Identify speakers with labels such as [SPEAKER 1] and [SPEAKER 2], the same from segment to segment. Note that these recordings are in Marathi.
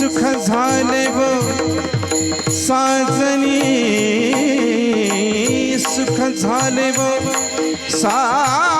[SPEAKER 1] सुख झाले व साजनी सुख झाले व सा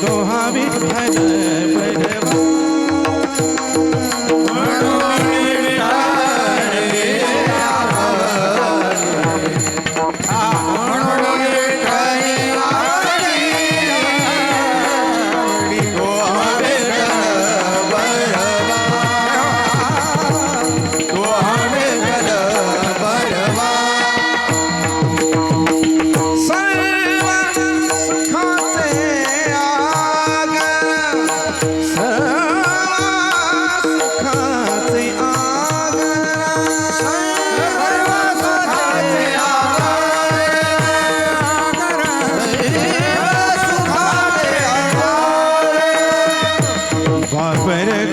[SPEAKER 1] तो हा विठ्ठल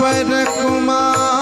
[SPEAKER 1] पर कुमार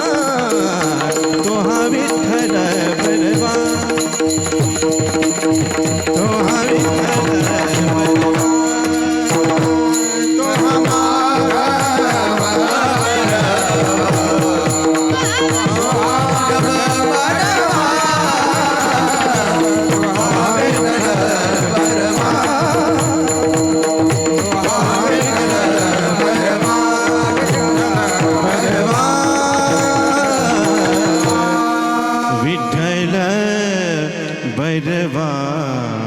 [SPEAKER 1] Vaidevan.